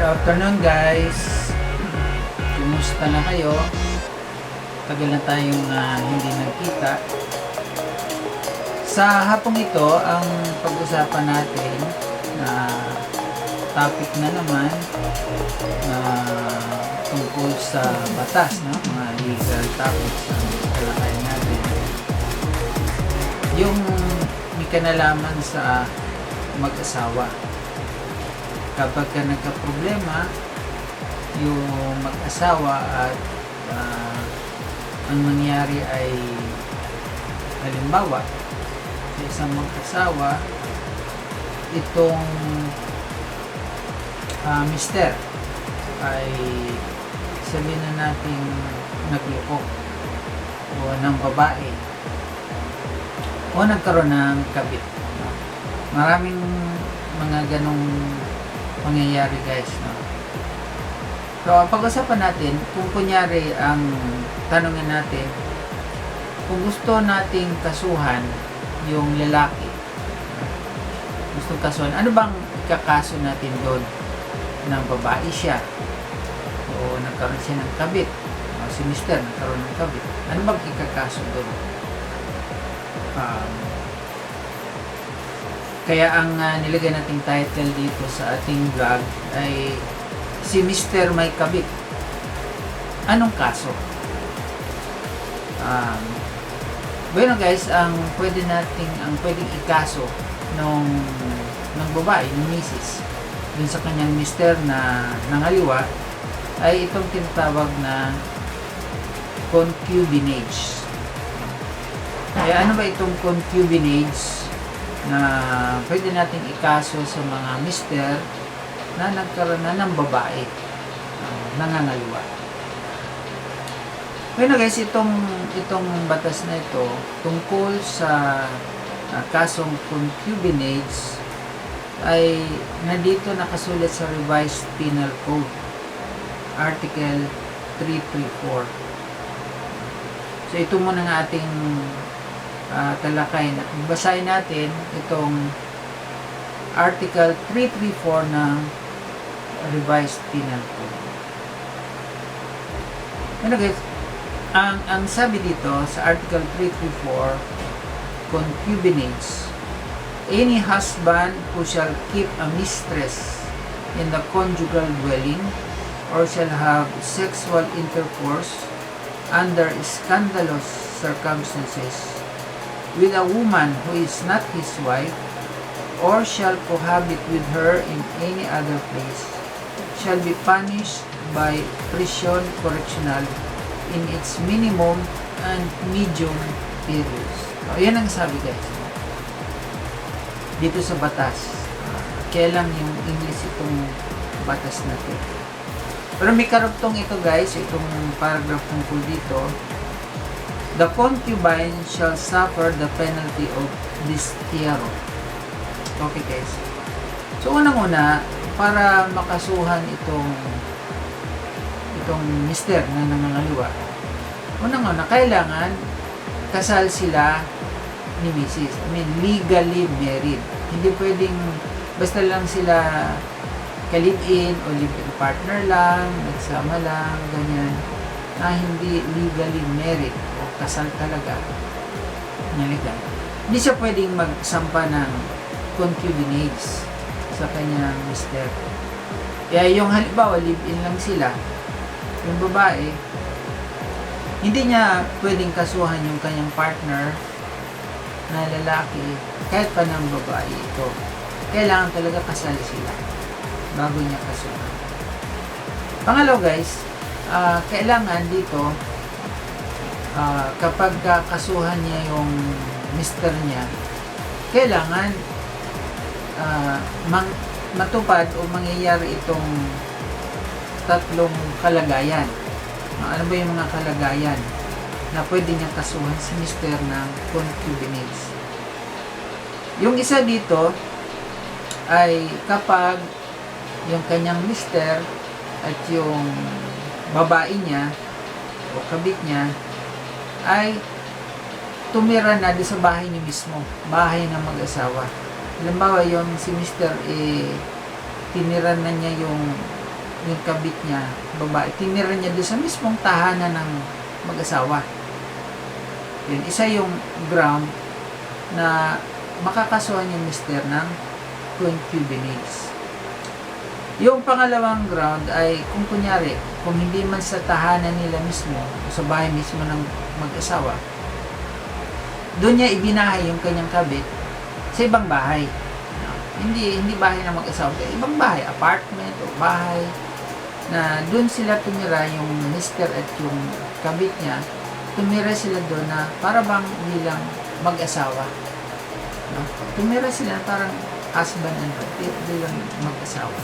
Good afternoon guys. Kumusta na kayo? Tagal na tayong ah, hindi nagkita. Sa hapong ito, ang pag-usapan natin na topic na naman na tungkol sa batas, no? mga legal topics ang talakayan natin. Yung may kanalaman sa mag-asawa kapag ka nagka-problema yung mag-asawa at ah, ang mangyari ay halimbawa sa isang mag-asawa itong ah, mister ay sabihin na natin nagloko o ng babae o nagkaroon ng kabit. Maraming mga ganong mangyayari guys no? So pag-usapan natin kung kunyari ang tanongin natin kung gusto nating kasuhan yung lalaki gusto kasuhan ano bang ikakaso natin doon? Ng babae siya o nagkaroon siya ng kabit o si mister nagkaroon ng kabit ano bang ikakaso doon? Um, kaya ang uh, nilagay nating title dito sa ating vlog ay si Mr. May Kabit. Anong kaso? Um, bueno guys, ang pwede nating ang pwedeng ikaso nung ng babae, ng misis, dun sa kanyang mister na nangaliwa ay itong tinatawag na concubinage. Kaya ano ba itong concubinage? Na pwede nating ikaso sa mga mister na nagkaroon na ng babae uh, nangangaliwa. Kaya guys, itong, itong batas na ito tungkol sa uh, kasong concubinage ay nandito nakasulat sa Revised Penal Code Article 334 So ito muna ng ating uh, talakayin at basahin natin itong Article 334 ng Revised Penal Code. Ano guys, ang, ang sabi dito sa Article 334, concubinage, any husband who shall keep a mistress in the conjugal dwelling or shall have sexual intercourse under scandalous circumstances with a woman who is not his wife, or shall cohabit with her in any other place, shall be punished by prison correctional in its minimum and medium periods. So, yan ang sabi guys. Dito sa batas. Kaya lang yung English itong batas na to. Pero may karugtong ito guys, itong paragraph tungkol dito the concubine shall suffer the penalty of distierro. Okay guys. So unang-una, para makasuhan itong itong mister na nangangaliwa, unang-una, kailangan kasal sila ni Mrs. I mean, legally married. Hindi pwedeng basta lang sila ka-live-in o live-in partner lang, nagsama lang, ganyan, na hindi legally married kasal talaga na legal, hindi siya pwedeng magsampa ng concubinage sa kanyang mister. Kaya yung halimbawa, live-in lang sila, yung babae, hindi niya pwedeng kasuhan yung kanyang partner na lalaki kahit pa ng babae ito. Kailangan talaga kasal sila bago niya kasuhan. Pangalaw guys, uh, kailangan dito uh, kapag kasuhan niya yung mister niya, kailangan uh, mang, matupad o mangyayari itong tatlong kalagayan. Uh, ano ba yung mga kalagayan na pwede niyang kasuhan si mister ng concubinage? Yung isa dito ay kapag yung kanyang mister at yung babae niya o kabit niya ay tumira na di sa bahay niyo mismo, bahay ng mag-asawa. Halimbawa, yung si Mr. eh, tinira na niya yung yung kabit niya, babae, tinira niya doon sa mismong tahanan ng mag-asawa. Yun, isa yung ground na makakasuhan yung mister ng concubinage. Yung pangalawang ground ay kung kunyari, kung hindi man sa tahanan nila mismo, sa bahay mismo ng mag-asawa, doon niya ibinahay yung kanyang kabit sa ibang bahay. Hindi hindi bahay ng mag-asawa, ibang bahay, apartment o bahay na doon sila tumira yung mister at yung kabit niya, tumira sila doon na para bang bilang mag-asawa. No? Tumira sila parang husband and wife bilang mag-asawa.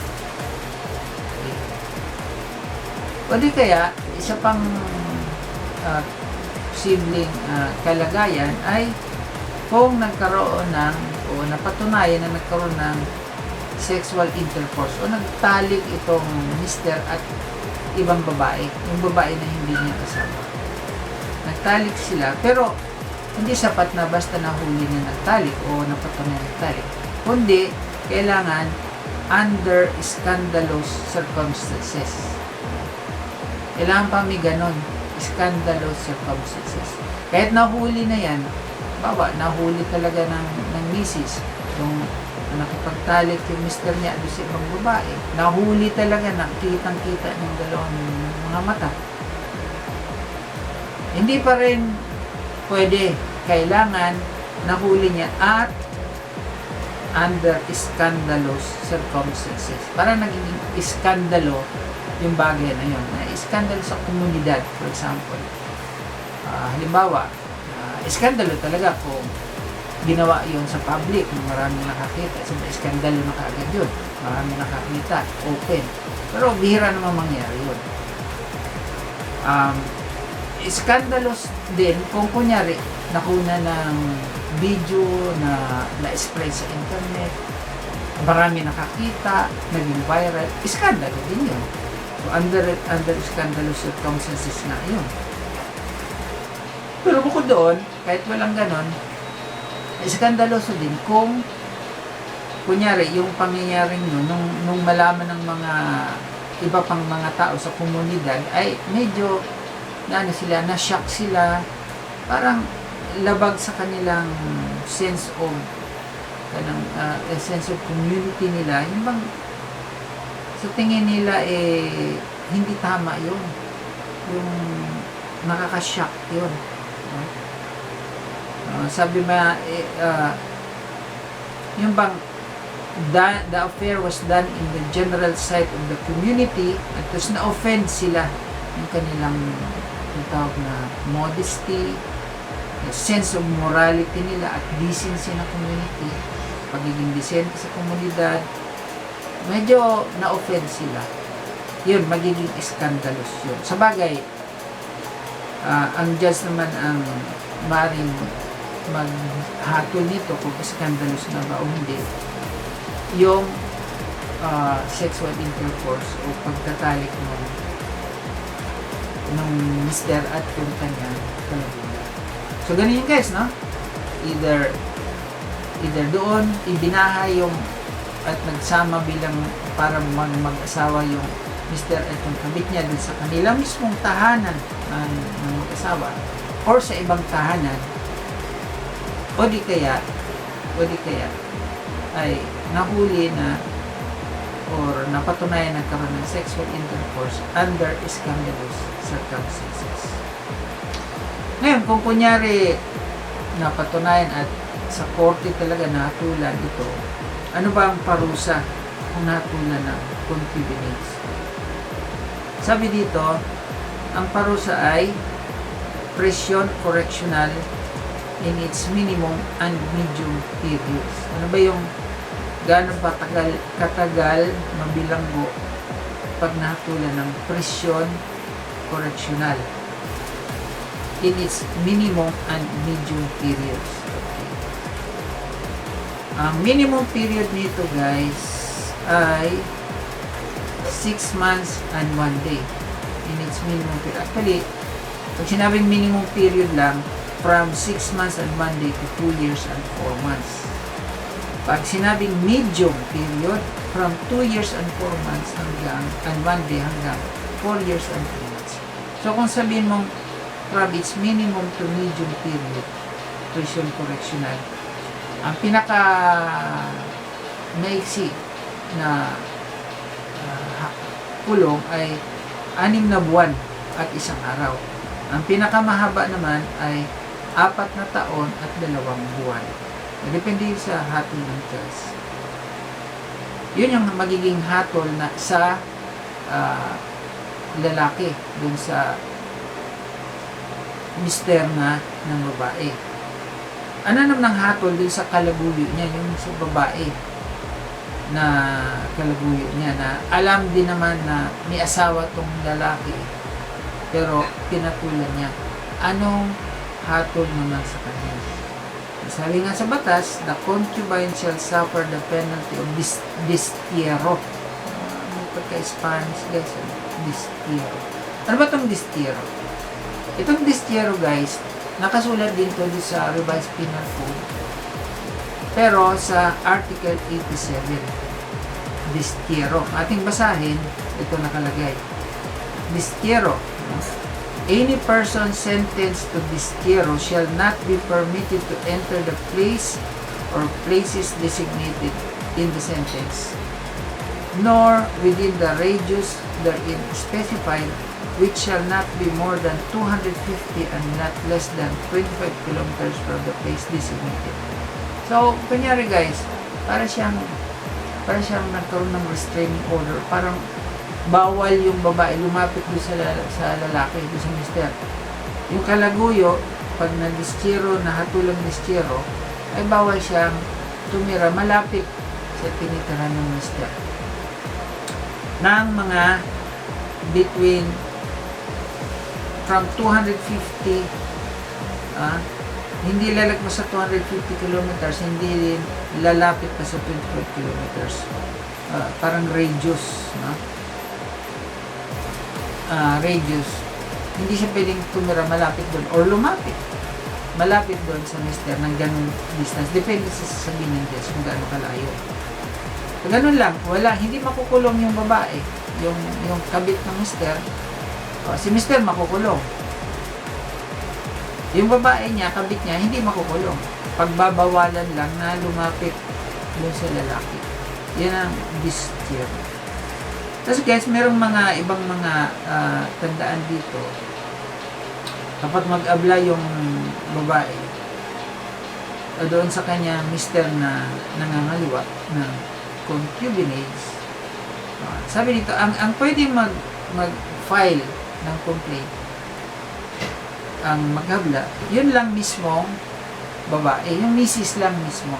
Okay. O di kaya, isa pang uh, posibleng ah, kalagayan ay kung nagkaroon ng o napatunayan na nagkaroon ng sexual intercourse o nagtalik itong mister at ibang babae, yung babae na hindi niya kasama. Nagtalik sila, pero hindi sapat na basta nahuli na nagtalik o napatunayan nagtalik. Kundi, kailangan under scandalous circumstances. Kailangan pa may ganon, scandalous circumstances. Kahit nahuli na yan, bawa, nahuli talaga ng, ng misis, yung nakipagtalik yung mister niya doon sa ibang babae. Nahuli talaga na kitang-kita ng dalawang mga mata. Hindi pa rin pwede. Kailangan nahuli niya at under scandalous circumstances. Para naging iskandalo yung bagay na yun. Na iskandalo sa komunidad, for example. Ah, halimbawa, uh, iskandalo talaga kung ginawa yon sa public, maraming nakakita. So, iskandalo na kaagad yun. Maraming nakakita, open. Pero bihira naman mangyari yun. Um, scandalous din kung kunyari nakuna ng video na na-spread sa internet, marami nakakita, naging viral, iskandalo din yun. Under, under scandalous circumstances nga yun. Pero bukod doon, kahit walang ganon, iskandaloso din kung kunyari yung pangyayaring yun nung, nung malaman ng mga iba pang mga tao sa komunidad ay medyo na ano sila, na-shock sila parang labag sa kanilang sense of kanang uh, sense of community nila yung bang sa tingin nila eh hindi tama yun yung nakaka-shock yun no? Uh, sabi ma, eh, uh, yung bang the, the affair was done in the general sight of the community at tapos na-offend sila yung kanilang yung tawag na modesty, the sense of morality nila at decency ng community, pagiging decente sa komunidad, medyo na-offend sila. Yun, magiging scandalous yun. Sa bagay, uh, ang judge naman ang maring maghatol nito kung scandalous na ba o hindi yung uh, sexual intercourse o pagtatalik ng ng mister at yung kanyang kalabuna. So, ganun yun guys, no? Either either doon, ibinahay yung at nagsama bilang para mag mag-asawa yung mister at yung kabit niya dun sa kanila mismong tahanan ng, ng mag-asawa or sa ibang tahanan o di kaya o di kaya ay nahuli na or napatunayan nagkaroon ng sexual intercourse under scandalous circumstances. Ngayon, kung kunyari napatunayan at sa korte talaga natulan ito, ano ba ang parusa kung natulan ng concubinage? Sabi dito, ang parusa ay presyon correctional in its minimum and medium periods. Ano ba yung gano'ng patagal, katagal mabilanggo pag nahatulan ng presyon correctional in its minimum and medium periods. Ang minimum period nito guys ay 6 months and 1 day in its minimum period. Actually, pag sinabing minimum period lang, from 6 months and 1 day to 2 years and 4 months. Pag sinabing medium period, from 2 years and 4 months hanggang, and 1 day hanggang 4 years and 3 months. So kung sabihin mong, Rob, it's minimum to medium period, tuition correctional, ang pinaka maiksi na ah, kulong ay anim na buwan at isang araw. Ang pinakamahaba naman ay apat na taon at dalawang buwan. Depende sa hatol ng Diyos. Yun yung magiging hatol na sa ah, lalaki dun sa mister na ng babae. Ano naman ang hatol dun sa kalaguyo niya, yung sa babae na kalaguyo niya na alam din naman na may asawa tong lalaki pero pinatulan niya. Anong hatol naman sa kanya? Sabi nga sa batas, the concubine shall suffer the penalty of dis distiero. Uh, may pagka-Spanish guys, ano? distiero. Ano ba itong distiero? Itong distiero guys, nakasulat din to di sa Revised Penal Code. Pero sa Article 87, distiero. Ating basahin, ito nakalagay. Distiero. Any person sentenced to distiero shall not be permitted to enter the place or places designated in the sentence, nor within the radius therein specified, which shall not be more than 250 and not less than 25 kilometers from the place designated. So, kunyari guys, para siyang para siyang nagkaroon ng restraining order, parang bawal yung babae lumapit doon sa, sa lalaki, doon sa mister. Yung kalaguyo, pag na-distyero, nahatulang distyero, ay bawal siyang tumira malapit sa tinitirahan ng mister. Ng mga between from 250 ah, hindi lalagpas sa 250 kilometers, hindi rin lalapit pa sa 25 kilometers. Ah, parang radius, no? Ah, radius. Hindi siya pwedeng tumira malapit doon or lumapit. Malapit doon sa mister ng ganung distance. Depende sa sasabihin ng Diyos kung gaano kalayo. So, ganun lang. Wala, hindi makukulong yung babae. Yung, yung kabit ng mister. O, si mister makukulong. Yung babae niya, kabit niya, hindi makukulong. Pagbabawalan lang na lumapit doon sa lalaki. Yan ang distier. Tapos guys, merong mga ibang mga ah, tandaan dito. Kapag mag-abla yung babae, o doon sa kanya mister na nangangaliwa ng concubinage, ah, sabi dito, ang, ang pwede mag, mag-file ng complaint ang maghabla, yun lang mismo babae, yung misis lang mismo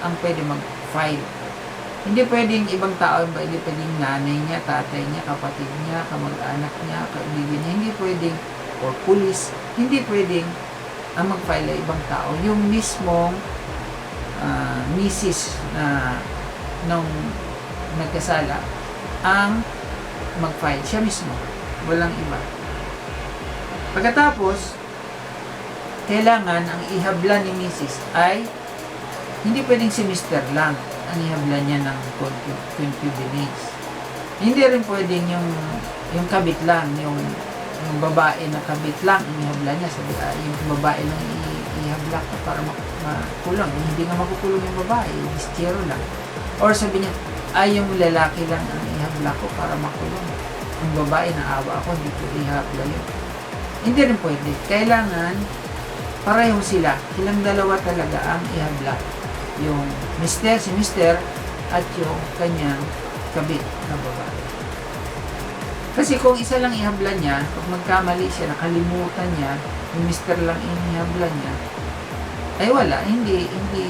ang pwede mag-file. Hindi pwedeng ibang tao, ba, hindi pwedeng nanay niya, tatay niya, kapatid niya, kamag-anak niya, kaibigan niya, hindi pwedeng, or police, hindi pwedeng ang mag-file ay ibang tao. Yung mismong ah, misis na nung nagkasala ang mag-file. Siya mismo. Walang iba. Pagkatapos, kailangan ang ihabla ni Mrs. ay hindi pwedeng si Mr. lang ang ihabla niya ng concu- concubinage. Hindi rin pwedeng yung yung kabit lang, yung yung babae na kabit lang ang ihabla niya. Sabi, ah, yung babae lang ihabla ka para mak- makulong. Hindi nga makukulong yung babae, distyero lang. Or sabi niya, ay yung lalaki lang ang ihabla ko para makulong. Yung babae na awa ako, hindi ko ihabla yun. Hindi rin pwede. Kailangan pareho sila. Silang dalawa talaga ang ihabla. Yung mister, si mister, at yung kanyang kabit na babae. Kasi kung isa lang ihabla niya, pag magkamali siya, nakalimutan niya, yung mister lang inihabla niya, ay wala, hindi, hindi,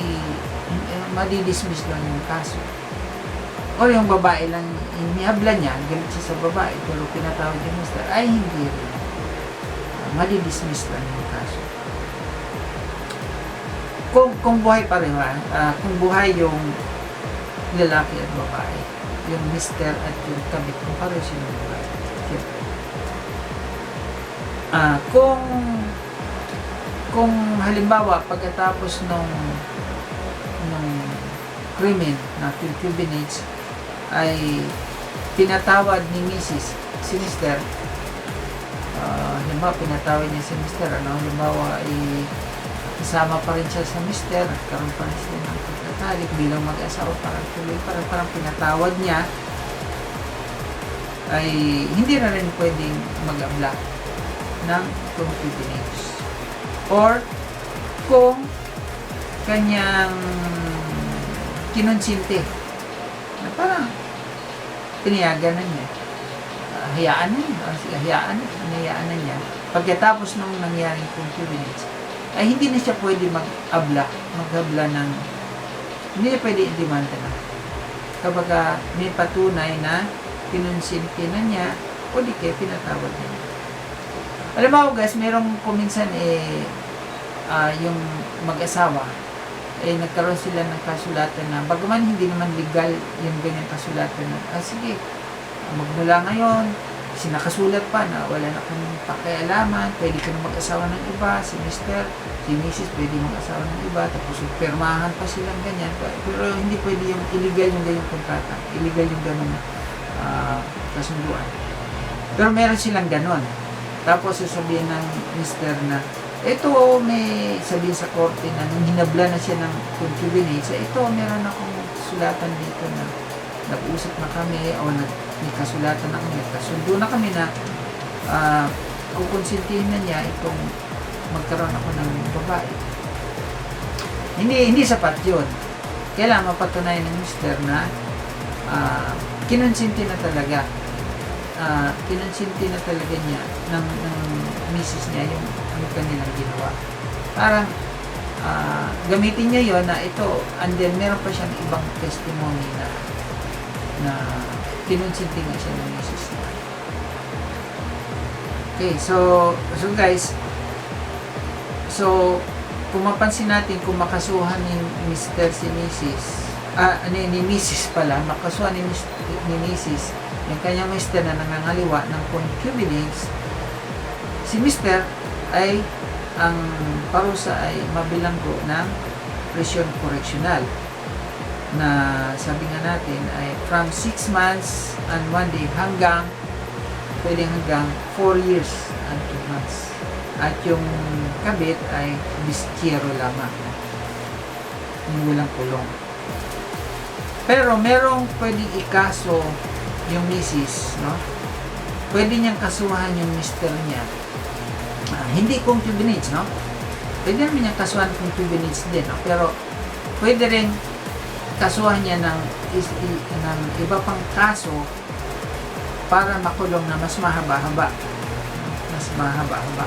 hindi madidismiss lang yung kaso. O yung babae lang inihabla niya, galit siya sa babae, pero pinatawag yung mister, ay hindi rin. Uh, madidismiss lang yung kaso. Kung, kung buhay pa rin, ah, kung buhay yung lalaki at babae, yung mister at yung kabit mo, pareho silang buhay. Siyempre. Ah, kung kung halimbawa pagkatapos nung nung krimen na concubinage ay pinatawad ni Mrs. si Mr. Uh, halimbawa, pinatawad niya si Mr. Ano, halimbawa, ay kasama pa rin siya sa Mr. Nagkaroon pa rin sila ng pagkatalik bilang mag-asawa, parang tuloy, parang, parang pinatawad niya ay hindi na rin pwedeng mag-abla ng concubinage. Or, kung kanyang kinonsinti na parang pinayagan na niya. Ah, hayaan na niya. Or, sige, hayaan na. Hinayaan na niya. Pagkatapos nung nangyaring concubinage, ay hindi na siya pwede mag-abla, mag-abla ng, hindi niya pwede i-demanda na. Kapag ah, may patunay na pinunsinti na niya, o di kaya pinatawad na niya. Alam mo guys, merong kuminsan eh, ah, yung mag-asawa, eh nagkaroon sila ng kasulatan na, bagaman hindi naman legal yung ganyan kasulatan na, ah sige, magmula ngayon, sinakasulat pa na wala na kang pakialaman, pwede ka na mag-asawa ng iba, si Mr., si Mrs. pwede mag-asawa ng iba, tapos permahan pa silang ganyan. Pero hindi pwede yung illegal yung ganyang kontrata, illegal yung ganun ah, kasunduan. Pero meron silang ganon. Tapos sasabihin ng Mr. na, ito may sabihin sa korte na nung hinabla na siya ng concubinage, eh, ito meron akong sulatan dito na nag-usap na kami o nag, may kasulatan na kami, kasundo na kami na uh, kukonsintihin na niya itong magkaroon ako ng babae. Hindi hindi sapat yun. Kailangan mapatunayan ng mister na uh, kinonsinti na talaga uh, kinonsinti na talaga niya ng, ng misis niya yung ano kanilang ginawa. Parang uh, gamitin niya yon na ito and then meron pa siyang ibang testimony na na kinonsinti nga siya ng misis niya. Okay, so so guys so kung mapansin natin kung makasuhan ni Mr. si Mrs. Ah, ni, ni Mrs. pala, makasuhan ni, ni Mrs. yung kanyang mister na nangangaliwa ng concubinage, si Mr. ay ang parusa ay mabilanggo ng presyon correctional na sabi nga natin ay from 6 months and 1 day hanggang pwedeng hanggang 4 years and 2 months. At yung kabit ay bistyero lamang. Yung walang kulong. Pero merong pwedeng ikaso yung misis, no? Pwede niyang kasuhan yung mister niya. Hindi concubinage, no? Pwede naman niyang kasuhan concubinage din, no? Pero pwede rin kasuhan niya ng, is, i, ng iba pang kaso para makulong na mas mahaba-haba. Mas mahaba-haba.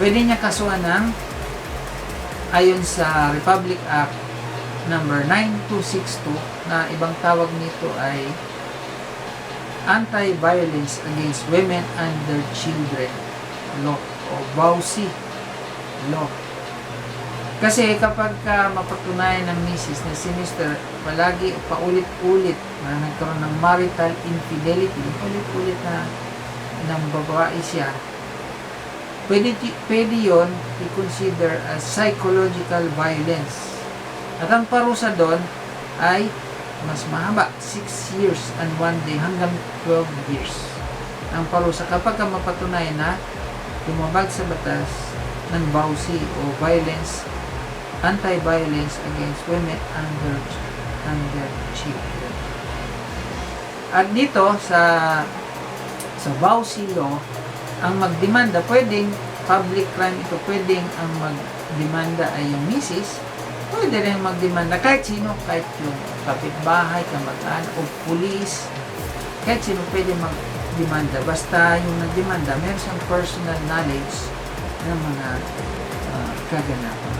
Pwede niya kasuhan ng ayon sa Republic Act number 9262 na ibang tawag nito ay Anti-Violence Against Women and Their Children Law o BAUSI Law. Kasi kapag ka mapatunayan ng misis na si Mr. palagi paulit-ulit na nagkaroon ng marital infidelity, ulit-ulit na ng babae siya, pwede, pwede yon i-consider as psychological violence. At ang parusa doon ay mas mahaba, 6 years and 1 day hanggang 12 years. Ang parusa kapag ka mapatunayan na lumabag sa batas ng BAUSI o violence, anti-violence against women and their, children. At dito sa sa BAUSI law, ang magdemanda, pwedeng public crime ito, pwedeng ang magdemanda ay yung misis, pwede rin magdemanda kahit sino, kahit yung kapitbahay, kamag-anak, o pulis, kahit sino pwede magdemanda. Basta yung nagdemanda, meron siyang personal knowledge ng mga uh, kaganapan.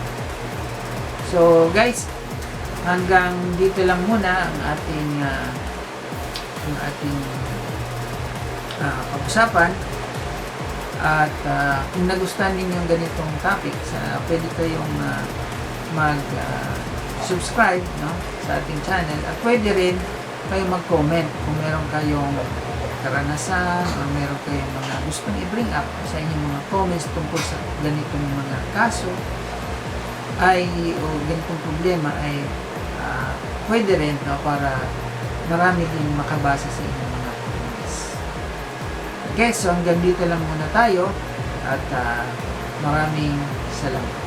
So, guys, hanggang dito lang muna ang ating uh, ang ating uh, pag-usapan. At uh, kung nagustuhan ninyo yung ganitong topic, sa pwede kayong uh, mag-subscribe no, sa ating channel. At pwede rin kayo mag-comment kung meron kayong karanasan o meron kayong mga gustong i-bring up sa inyong mga comments tungkol sa ganitong mga kaso ay o ganitong problema ay ah, pwede rin no, para marami din makabasa sa inyong mga comments. Okay, so hanggang dito lang muna tayo at ah, maraming salamat.